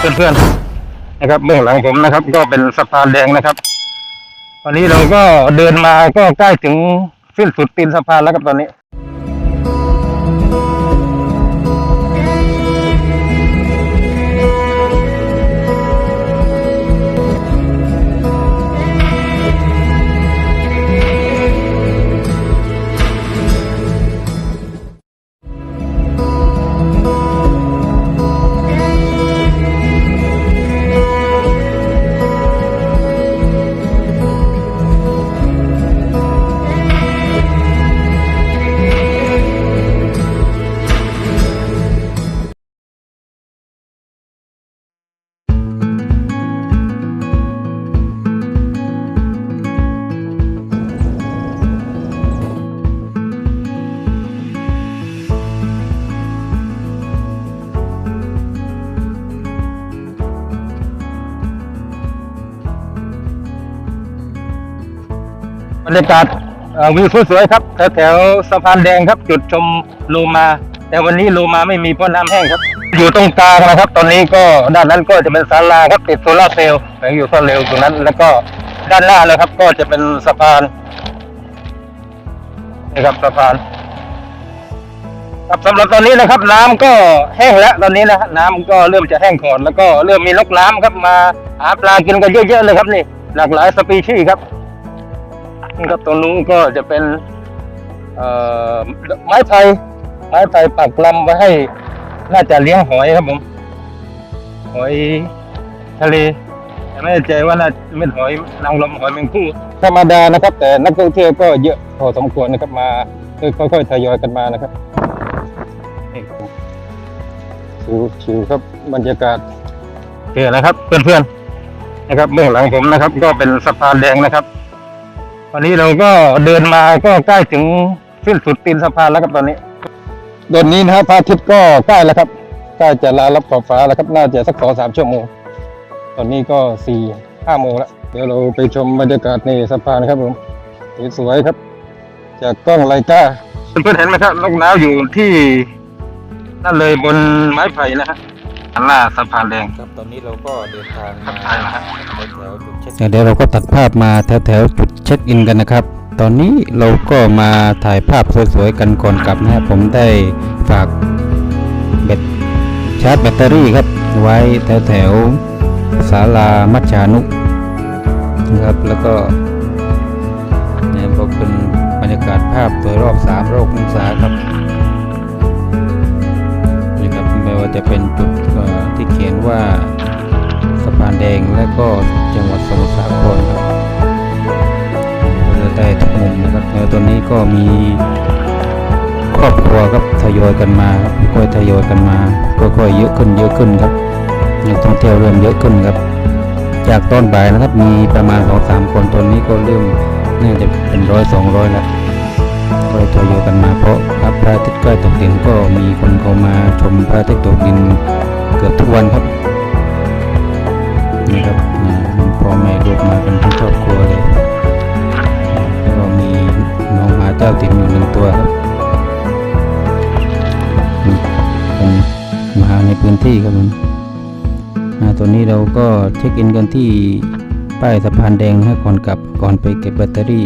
เพื่อนๆนะครับเบื้องหลังผมนะครับ ก็เป็นสะพานแดงนะครับ ตอนนี้เราก็เดินมาก็ใกล้ถึงสิ้นสุดตีนสะพานแล้วครับตอนนี้ รรยากาศวิวสวยๆครับแถวแถวๆสะพานแดงครับ จุดชมโลมา แต่วันนี้โลมาไม่มีเพราะน้ำแห้งครับ อยู่ตรงกลางนะครับ ตอนนี้ก็ด้านนั้นก็จะเป็นศาลาครับติดโซลาร์เซลล์แฝงอยู่โซลาร์เซลล์ตรงนั้น แล้วก็ด้านหน้าเลยครับ ก็จะเป็นสะพานนี่ครับสะพานครับสำหรับตอนนี้นะครับ น้ำก็แห้งแล้วตอนนี้นะน้ำก็เริ่มจะแห้งขอดแล้วก็เริ่มมีนกน้ำครับมาหาปลากินกันเยอะๆเลยครับนี่ หลากหลายสปีชีส์ครับ นี่ครับตรงนู้นก็จะเป็นไม้ไผ่ไม้ไผ่ปักลำไว้ให้ น่าจะเลี้ยงหอยครับผม หอยทะเลแต่ไม่แน่ใจว่าน่าจะเป็นหอยนางรมหอยแมงคู่ธรรมดานะครับ แต่นักท่องเที่ยวก็เยอะพอสมควรนะครับมาค่อยๆทยอยกันมานะครับชิวชิวครับบรรยากาศโอเคนะครับ เพื่อนๆนะครับเบื้องหลังผมนะครับ ก็เป็นสะพานแดงนะครับ ตอนนี้เราก็เดินมาก็ใกล้ถึงสิ้นสุดตีนสะพานแล้วครับตอนนี้เดินนี้นะครับพระอาทิตย์ก็ใกล้แล้วครับใกล้จะลารับขอบฟ้าแล้วครับน่าจะสักสองสามชั่วโมงตอนนี้ก็สี่ห้าโมงแล้วเดี๋ยวเราไปชมบรรยากาศในสะพานครับผมสวยๆครับ จากกล้องไลกาเพื่อนๆเห็นไหมครับนกน้าวอยู่ที่นั่นเลยบนไม้ไผ่นะฮะ ด้านหน้าสะพานแดง ครับตอนนี้เราก็เดินทางมาใช่นะฮะแถวๆจุดเช็คเดี๋ยวเราก็ตัดภาพมาแถวๆจุดเช็คอินกันนะครับ ตอนนี้เราก็มาถ่ายภาพสวยๆกันก่อนกลับนะครับผมได้ฝากแบตชาร์จแบตเตอรี่ครับ ไว้แถวๆศาลามัจฉานุนะครับแล้วก็เนี่ยก็เป็นบรรยากาศภาพโดยรอบ3โลกองศาครับ จะเป็นจุดที่เขียนว่าสะพานแดงและก็จังหวัดสมุทรสาครครับเราจะได้ทุกมุมนะครับแล้วตอนนี้ก็มีครอบครัวครับทยอยกันมาครับค่อยทยอยกันมาค่อยๆเยอะขึ้นเยอะขึ้นครับนักท่องเที่ยวเริ่มเยอะขึ้นครับ จากตอนบ่ายนะครับมีประมาณสองสามคนตอนนี้ก็เริ่มน่าจะเป็นร้อยสองร้อยแล้ว ก็ทยอยกันมาเพราะพระอาทิตย์ใกล้ตกดินก็มีคนเข้ามาชมพระอาทิตย์ตกดินเกือบทุกวันครับนี่ครับพ่อแม่ลูกมาเป็นทั้งครอบครัวเลยแล้วก็มีน้องหมาเจ้าติดอยู่หนึ่งตัวครับเป็นหมาในพื้นที่ครับผมตัวนี้เราก็เช็คอินกันที่ป้ายสะพานแดงนะก่อนกลับก่อนไปเก็บแบตเตอรี่